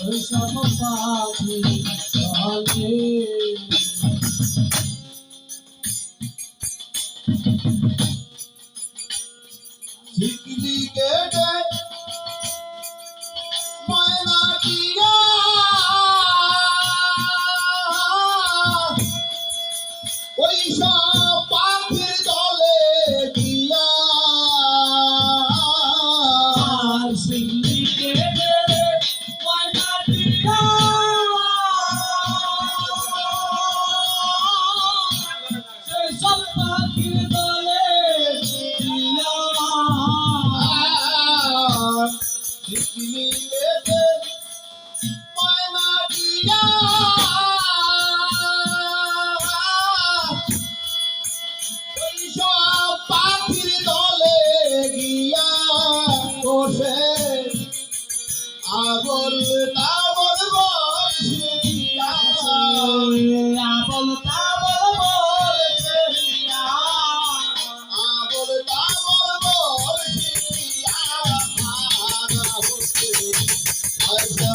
সব পাখি চলে ঝিকলি কেটে ময়না দিয়া ওই সব পাখির দলে দিয়া ঝিকলি কেটে Música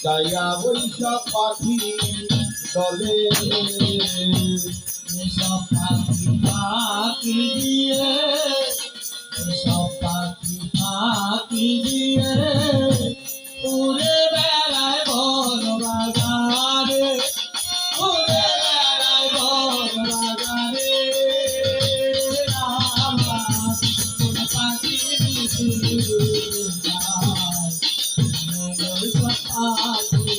ছায়া বৈশাখ পাখি দলে মিশা পাখি পাখি দিয়ে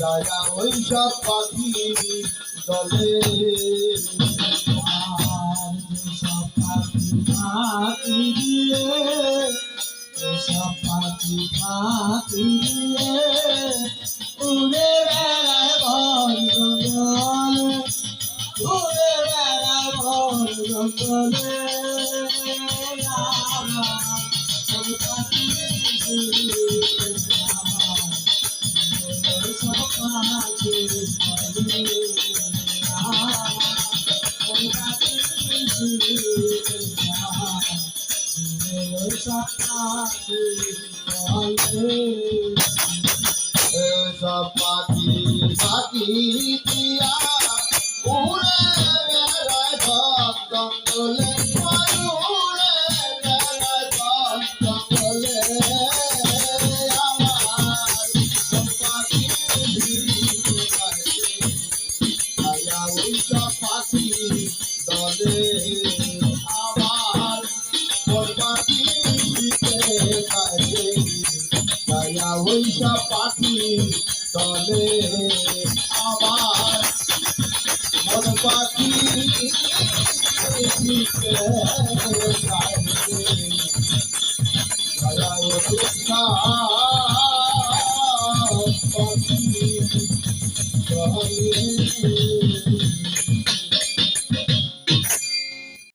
যারা ওই সব পাখি দলে। আর সব পাখি পাখি দিয়ে সব পাখি পাখি দিয়ে, উড়ে পাখি পাখি দিয়া উড়ে বেড়ায় সব জঙ্গলে উড়ে পাখি দলে আমার? মন পাখি আয়া